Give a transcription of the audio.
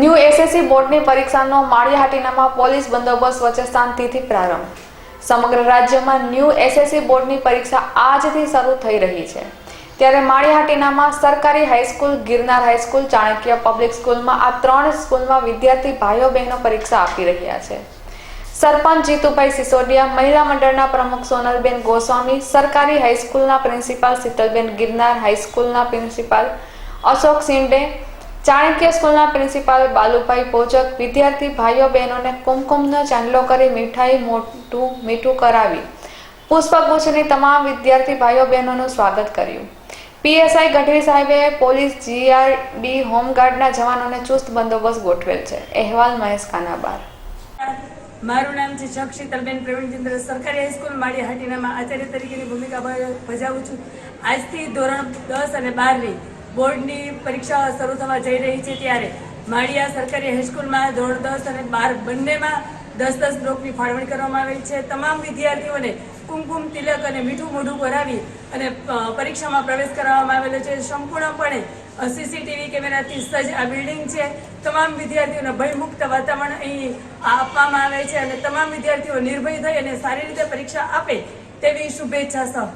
New SSC બોર્ડની પરીક્ષાનો માળિયાહાટીનામાં police બંદોબસ્ત વચ્ચે શાંતિથી પ્રારંભ. સમગ્ર રાજ્યમાં ન્યૂ એસએસસી બોર્ડની પરીક્ષા આજથી શરૂ થઈ રહી છે. ત્યારે માળિયાહાટીનામાં સરકારી high school, Girnar high school, Chanakya public સ્કૂલમાં આ ત્રણ સ્કૂલમાં વિદ્યાર્થી ભાઈઓ બહેનો પરીક્ષા આપી રહ્યા છે. સરપંચ જીતુભાઈ સિસોડિયા મહિલા મંડળના પ્રમુખ સોનલબેન ગોસ્વામી, સરકારી હાઈસ્કૂલના પ્રિન્સિપાલ શીતલબેન ગિરનાર, હાઈસ્કૂલના પ્રિન્સિપાલ અશોક શિંડે ચાણક્ય સ્કૂલના પ્રિન્સિપાલ બાલુભાઈ પોચક વિદ્યાર્થી ભાઈઓ બહેનોને કુમકુમનો ચાંદલો કરી મીઠાઈ, મોટું મીઠું કરાવી પુષ્પગુચ્છની તમામ વિદ્યાર્થી ભાઈઓ બહેનોનું સ્વાગત કર્યું. પીએસઆઈ ગઢવી સાહેબે પોલીસ જીઆરડી હોમગાર્ડના જવાનોને ચુસ્ત બંદોબસ્ત ગોઠવેલ છે. અહેવાલ મહેશ કાનાબાર. મારું નામ છે શક શીતલબેન પ્રવીણચંદ્ર સરકારી હાઈસ્કૂલ માળી હાટીનામાં આચાર્ય તરીકેની ભૂમિકા ભજ- ભજાવું છું. આજથી ધોરણ દસ અને બારની બોર્ડની પરીક્ષા શરૂ થવા જઈ રહી છે ત્યારે માળિયા સરકારી હાઈસ્કૂલમાં ધોરણ દસ અને બાર બંનેમાં દસ દસ બ્લોકની ફાળવણી કરવામાં આવેલ છે. તમામ વિદ્યાર્થીઓને કુમકુમ, તિલક અને મીઠું મોઢું ભરાવી અને પરીક્ષામાં પ્રવેશ કરાવવામાં આવેલો છે. સંપૂર્ણપણે સીસીટીવી કેમેરાથી સજ્જ આ બિલ્ડિંગ છે. તમામ વિદ્યાર્થીઓને ભયમુક્ત વાતાવરણ અહીં આપવામાં આવે છે અને તમામ વિદ્યાર્થીઓ નિર્ભય થઈ અને સારી રીતે પરીક્ષા આપે તેવી શુભેચ્છા સહ.